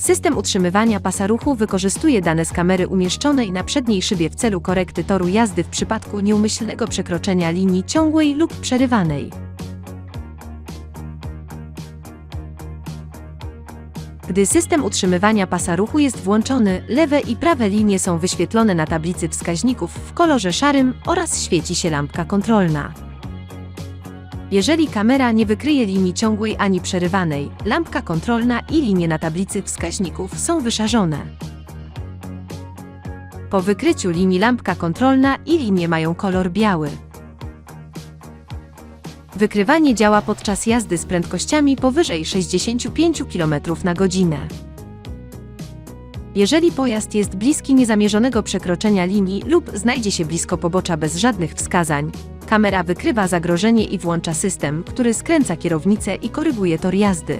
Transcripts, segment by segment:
System utrzymywania pasa ruchu wykorzystuje dane z kamery umieszczonej na przedniej szybie w celu korekty toru jazdy w przypadku nieumyślnego przekroczenia linii ciągłej lub przerywanej. Gdy system utrzymywania pasa ruchu jest włączony, lewe i prawe linie są wyświetlone na tablicy wskaźników w kolorze szarym oraz świeci się lampka kontrolna. Jeżeli kamera nie wykryje linii ciągłej ani przerywanej, lampka kontrolna i linie na tablicy wskaźników są wyszarzone. Po wykryciu linii lampka kontrolna i linie mają kolor biały. Wykrywanie działa podczas jazdy z prędkościami powyżej 65 km na godzinę. Jeżeli pojazd jest bliski niezamierzonego przekroczenia linii lub znajdzie się blisko pobocza bez żadnych wskazań, kamera wykrywa zagrożenie i włącza system, który skręca kierownicę i koryguje tor jazdy.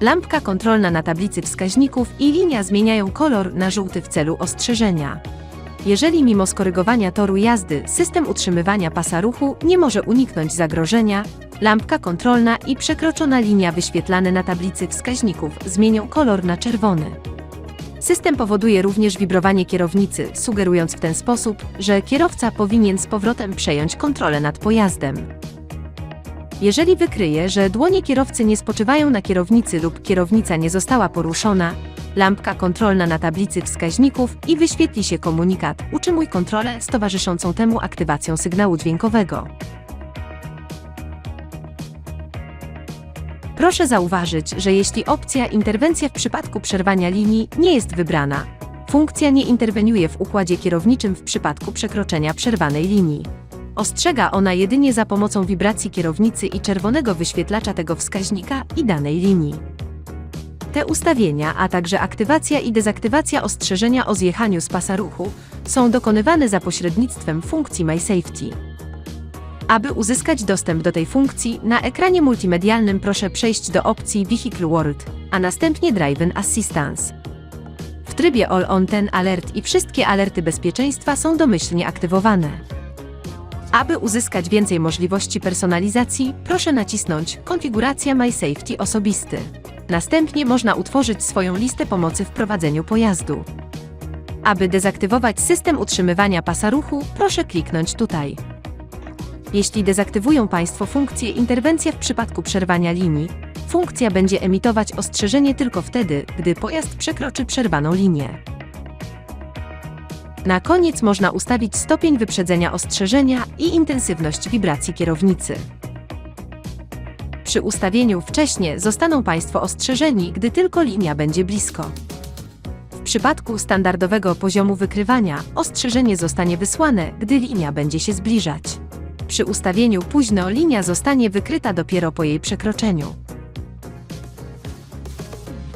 Lampka kontrolna na tablicy wskaźników i linia zmieniają kolor na żółty w celu ostrzeżenia. Jeżeli mimo skorygowania toru jazdy system utrzymywania pasa ruchu nie może uniknąć zagrożenia, lampka kontrolna i przekroczona linia wyświetlane na tablicy wskaźników zmienią kolor na czerwony. System powoduje również wibrowanie kierownicy, sugerując w ten sposób, że kierowca powinien z powrotem przejąć kontrolę nad pojazdem. Jeżeli wykryje, że dłonie kierowcy nie spoczywają na kierownicy lub kierownica nie została poruszona, lampka kontrolna na tablicy wskaźników i wyświetli się komunikat Utrzymuj kontrolę z towarzyszącą temu aktywacją sygnału dźwiękowego. Proszę zauważyć, że jeśli opcja Interwencja w przypadku przerwania linii nie jest wybrana, funkcja nie interweniuje w układzie kierowniczym w przypadku przekroczenia przerwanej linii. Ostrzega ona jedynie za pomocą wibracji kierownicy i czerwonego wyświetlacza tego wskaźnika i danej linii. Te ustawienia, a także aktywacja i dezaktywacja ostrzeżenia o zjechaniu z pasa ruchu są dokonywane za pośrednictwem funkcji MySafety. Aby uzyskać dostęp do tej funkcji, na ekranie multimedialnym proszę przejść do opcji Vehicle World, a następnie Drive Assistance. W trybie All On ten alert i wszystkie alerty bezpieczeństwa są domyślnie aktywowane. Aby uzyskać więcej możliwości personalizacji, proszę nacisnąć Konfiguracja MySafety osobisty. Następnie można utworzyć swoją listę pomocy w prowadzeniu pojazdu. Aby dezaktywować system utrzymywania pasa ruchu, proszę kliknąć tutaj. Jeśli dezaktywują Państwo funkcję Interwencja w przypadku przerwania linii, funkcja będzie emitować ostrzeżenie tylko wtedy, gdy pojazd przekroczy przerwaną linię. Na koniec można ustawić stopień wyprzedzenia ostrzeżenia i intensywność wibracji kierownicy. Przy ustawieniu wcześnie zostaną Państwo ostrzeżeni, gdy tylko linia będzie blisko. W przypadku standardowego poziomu wykrywania ostrzeżenie zostanie wysłane, gdy linia będzie się zbliżać. Przy ustawieniu późno linia zostanie wykryta dopiero po jej przekroczeniu.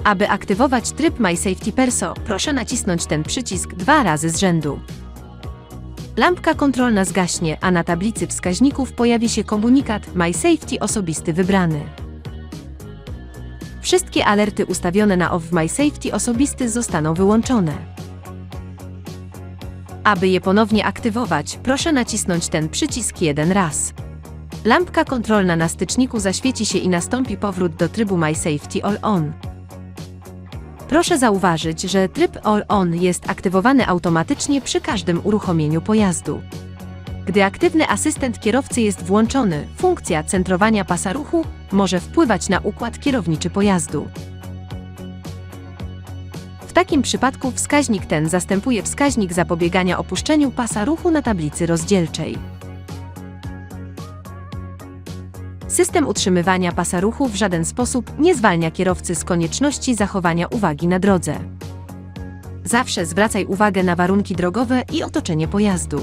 Aby aktywować tryb My Safety Perso, proszę nacisnąć ten przycisk dwa razy z rzędu. Lampka kontrolna zgaśnie, a na tablicy wskaźników pojawi się komunikat My Safety osobisty wybrany. Wszystkie alerty ustawione na Off My Safety osobisty zostaną wyłączone. Aby je ponownie aktywować, proszę nacisnąć ten przycisk jeden raz. Lampka kontrolna na styczniku zaświeci się i nastąpi powrót do trybu My Safety All On. Proszę zauważyć, że tryb All On jest aktywowany automatycznie przy każdym uruchomieniu pojazdu. Gdy aktywny asystent kierowcy jest włączony, funkcja centrowania pasa ruchu może wpływać na układ kierowniczy pojazdu. W takim przypadku wskaźnik ten zastępuje wskaźnik zapobiegania opuszczeniu pasa ruchu na tablicy rozdzielczej. System utrzymywania pasa ruchu w żaden sposób nie zwalnia kierowcy z konieczności zachowania uwagi na drodze. Zawsze zwracaj uwagę na warunki drogowe i otoczenie pojazdu.